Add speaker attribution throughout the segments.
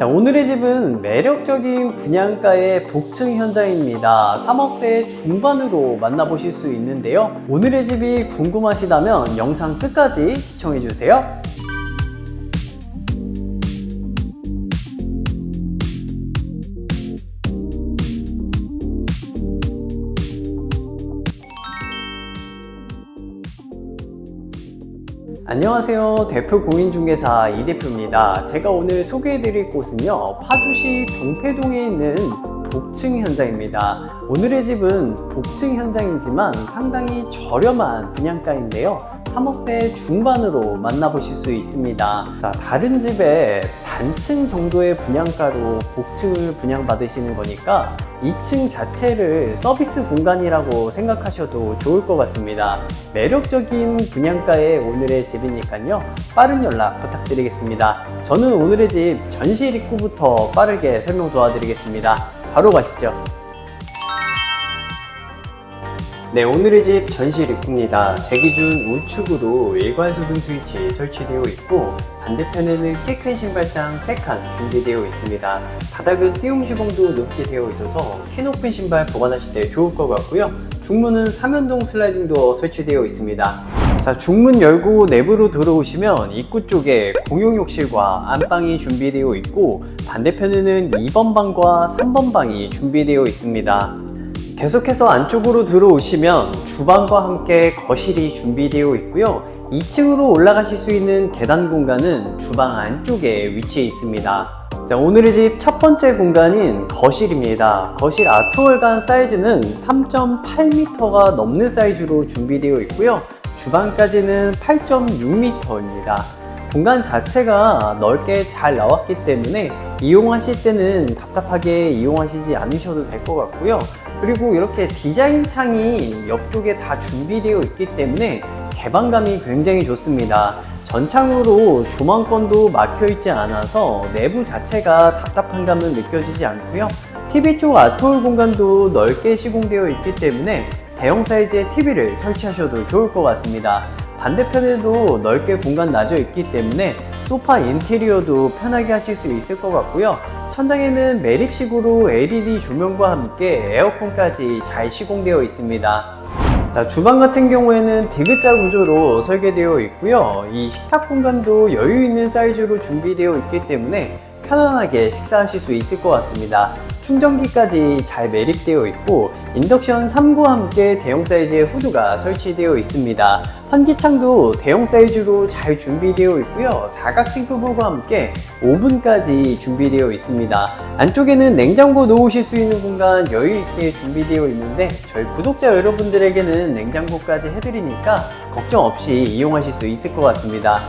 Speaker 1: 자, 오늘의 집은 매력적인 분양가의 복층 현장입니다. 3억대 중반으로 만나보실 수 있는데요. 오늘의 집이 궁금하시다면 영상 끝까지 시청해주세요. 안녕하세요. 대표 공인중개사 이 대표입니다. 제가 오늘 소개해드릴 곳은요, 파주시 동패동에 있는 복층 현장입니다. 오늘의 집은 복층 현장이지만 상당히 저렴한 분양가인데요. 3억대 중반으로 만나보실 수 있습니다. 자, 다른 집에 단층 정도의 분양가로 복층을 분양받으시는 거니까 2층 자체를 서비스 공간이라고 생각하셔도 좋을 것 같습니다. 매력적인 분양가의 오늘의 집이니까요. 빠른 연락 부탁드리겠습니다. 저는 오늘의 집 전실 입구부터 빠르게 설명 도와드리겠습니다. 바로 가시죠. 네, 오늘의 집 전실 입구입니다. 제 기준 우측으로 일괄소등 스위치 설치되어 있고 반대편에는 키 큰 신발장 3칸 준비되어 있습니다. 바닥은 띄움 시공도 높게 되어 있어서 키 높은 신발 보관하실 때 좋을 것 같고요. 중문은 3연동 슬라이딩 도어 설치되어 있습니다. 자, 중문 열고 내부로 들어오시면 입구 쪽에 공용 욕실과 안방이 준비되어 있고 반대편에는 2번 방과 3번 방이 준비되어 있습니다. 계속해서 안쪽으로 들어오시면 주방과 함께 거실이 준비되어 있고요. 2층으로 올라가실 수 있는 계단 공간은 주방 안쪽에 위치해 있습니다. 자, 오늘의 집 첫 번째 공간인 거실입니다. 거실 아트월간 사이즈는 3.8m가 넘는 사이즈로 준비되어 있고요. 주방까지는 8.6m입니다. 공간 자체가 넓게 잘 나왔기 때문에 이용하실 때는 답답하게 이용하시지 않으셔도 될 것 같고요. 그리고 이렇게 디자인 창이 옆쪽에 다 준비되어 있기 때문에 개방감이 굉장히 좋습니다. 전창으로 조망권도 막혀 있지 않아서 내부 자체가 답답한 감은 느껴지지 않고요. TV 쪽 아트홀 공간도 넓게 시공되어 있기 때문에 대형 사이즈의 TV를 설치하셔도 좋을 것 같습니다. 반대편에도 넓게 공간 나져 있기 때문에 소파 인테리어도 편하게 하실 수 있을 것 같고요. 천장에는 매립식으로 LED 조명과 함께 에어컨까지 잘 시공되어 있습니다. 자, 주방 같은 경우에는 디귿자 구조로 설계되어 있고요. 이 식탁 공간도 여유 있는 사이즈로 준비되어 있기 때문에 편안하게 식사하실 수 있을 것 같습니다. 충전기까지 잘 매립되어 있고 인덕션 3구와 함께 대형 사이즈의 후드가 설치되어 있습니다. 환기창도 대형 사이즈로 잘 준비되어 있고요. 사각 싱크볼과 함께 오븐까지 준비되어 있습니다. 안쪽에는 냉장고 놓으실 수 있는 공간 여유 있게 준비되어 있는데 저희 구독자 여러분들에게는 냉장고까지 해드리니까 걱정 없이 이용하실 수 있을 것 같습니다.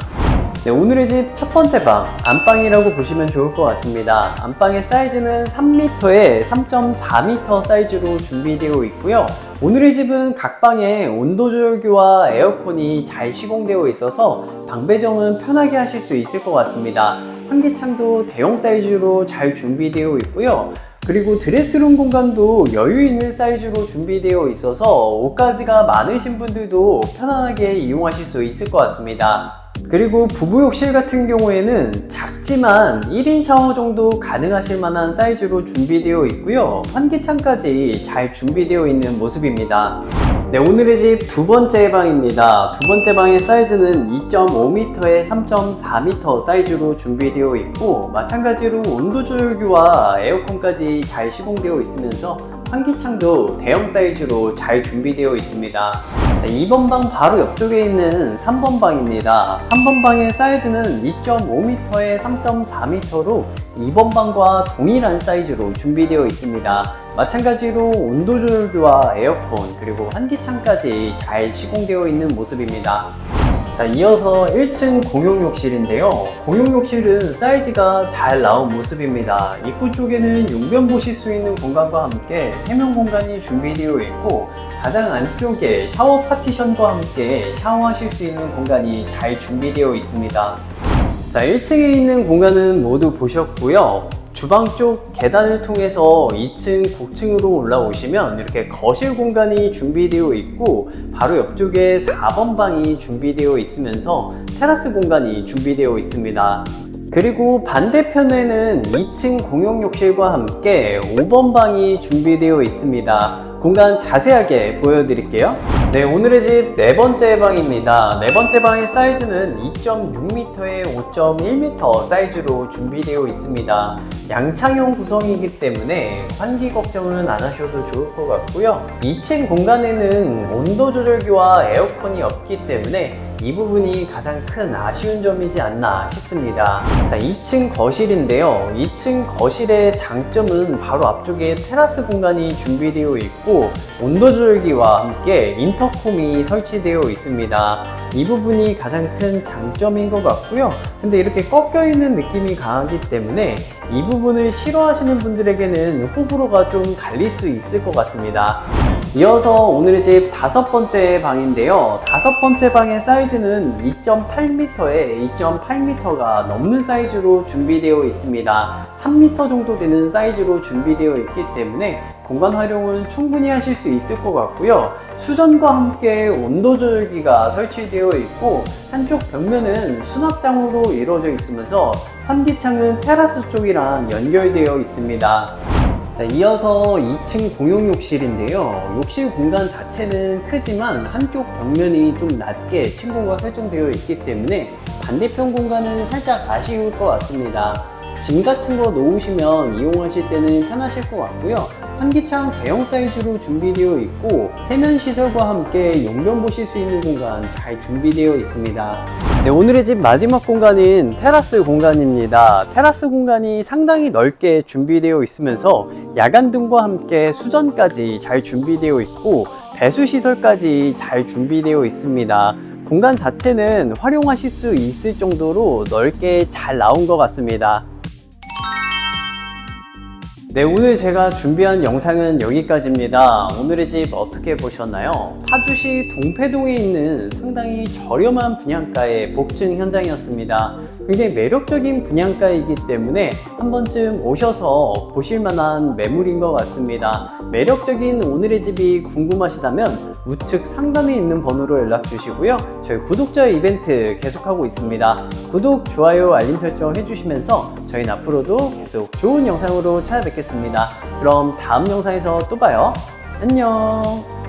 Speaker 1: 네, 오늘의 집 첫 번째 방, 안방이라고 보시면 좋을 것 같습니다. 안방의 사이즈는 3m에 3.4m 사이즈로 준비되어 있고요. 오늘의 집은 각 방에 온도 조절기와 에어컨이 잘 시공되어 있어서 방 배정은 편하게 하실 수 있을 것 같습니다. 환기창도 대형 사이즈로 잘 준비되어 있고요. 그리고 드레스룸 공간도 여유 있는 사이즈로 준비되어 있어서 옷가지가 많으신 분들도 편안하게 이용하실 수 있을 것 같습니다. 그리고 부부 욕실 같은 경우에는 작지만 1인 샤워 정도 가능하실 만한 사이즈로 준비되어 있고요. 환기창까지 잘 준비되어 있는 모습입니다. 네, 오늘의 집 두 번째 방입니다. 두 번째 방의 사이즈는 2.5m에 3.4m 사이즈로 준비되어 있고 마찬가지로 온도 조절기와 에어컨까지 잘 시공되어 있으면서 환기창도 대형 사이즈로 잘 준비되어 있습니다. 자, 2번 방 바로 옆쪽에 있는 3번 방입니다. 3번 방의 사이즈는 2.5m에 3.4m로 2번 방과 동일한 사이즈로 준비되어 있습니다. 마찬가지로 온도 조절기와 에어컨 그리고 환기창까지 잘 시공되어 있는 모습입니다. 자, 이어서 1층 공용 욕실인데요. 공용 욕실은 사이즈가 잘 나온 모습입니다. 입구 쪽에는 용변 보실 수 있는 공간과 함께 세면 공간이 준비되어 있고 가장 안쪽에 샤워 파티션과 함께 샤워하실 수 있는 공간이 잘 준비되어 있습니다. 자, 1층에 있는 공간은 모두 보셨고요. 주방 쪽 계단을 통해서 2층 고층으로 올라오시면 이렇게 거실 공간이 준비되어 있고 바로 옆쪽에 4번 방이 준비되어 있으면서 테라스 공간이 준비되어 있습니다. 그리고 반대편에는 2층 공용 욕실과 함께 5번 방이 준비되어 있습니다. 공간 자세하게 보여드릴게요. 네, 오늘의 집 네 번째 방입니다. 네 번째 방의 사이즈는 2.6m에 5.1m 사이즈로 준비되어 있습니다. 양창형 구성이기 때문에 환기 걱정은 안 하셔도 좋을 것 같고요. 2층 공간에는 온도 조절기와 에어컨이 없기 때문에 이 부분이 가장 큰 아쉬운 점이지 않나 싶습니다. 자, 2층 거실인데요. 2층 거실의 장점은 바로 앞쪽에 테라스 공간이 준비되어 있고 온도 조절기와 함께 인터콤이 설치되어 있습니다. 이 부분이 가장 큰 장점인 것 같고요. 근데 이렇게 꺾여 있는 느낌이 강하기 때문에 이 부분을 싫어하시는 분들에게는 호불호가 좀 갈릴 수 있을 것 같습니다. 이어서 오늘의 집 다섯 번째 방인데요. 다섯 번째 방의 사이즈는 2.8m에 2.8m가 넘는 사이즈로 준비되어 있습니다. 3m 정도 되는 사이즈로 준비되어 있기 때문에 공간 활용은 충분히 하실 수 있을 것 같고요. 수전과 함께 온도 조절기가 설치되어 있고 한쪽 벽면은 수납장으로 이루어져 있으면서 환기창은 테라스 쪽이랑 연결되어 있습니다. 자, 이어서 2층 공용 욕실인데요. 욕실 공간 자체는 크지만 한쪽 벽면이 좀 낮게 침구가 설정되어 있기 때문에 반대편 공간은 살짝 아쉬울 것 같습니다. 짐 같은 거 놓으시면 이용하실 때는 편하실 것 같고요. 환기창 대형 사이즈로 준비되어 있고 세면 시설과 함께 용변 보실 수 있는 공간 잘 준비되어 있습니다. 네, 오늘의 집 마지막 공간인 테라스 공간입니다. 테라스 공간이 상당히 넓게 준비되어 있으면서 야간 등과 함께 수전까지 잘 준비되어 있고 배수 시설까지 잘 준비되어 있습니다. 공간 자체는 활용하실 수 있을 정도로 넓게 잘 나온 것 같습니다. 네, 오늘 제가 준비한 영상은 여기까지입니다. 오늘의 집 어떻게 보셨나요? 파주시 동패동에 있는 상당히 저렴한 분양가의 복층 현장이었습니다. 굉장히 매력적인 분양가이기 때문에 한 번쯤 오셔서 보실 만한 매물인 것 같습니다. 매력적인 오늘의 집이 궁금하시다면 우측 상단에 있는 번호로 연락 주시고요. 저희 구독자 이벤트 계속하고 있습니다. 구독, 좋아요, 알림 설정 해주시면서 저희는 앞으로도 계속 좋은 영상으로 찾아뵙겠습니다. 그럼 다음 영상에서 또 봐요. 안녕.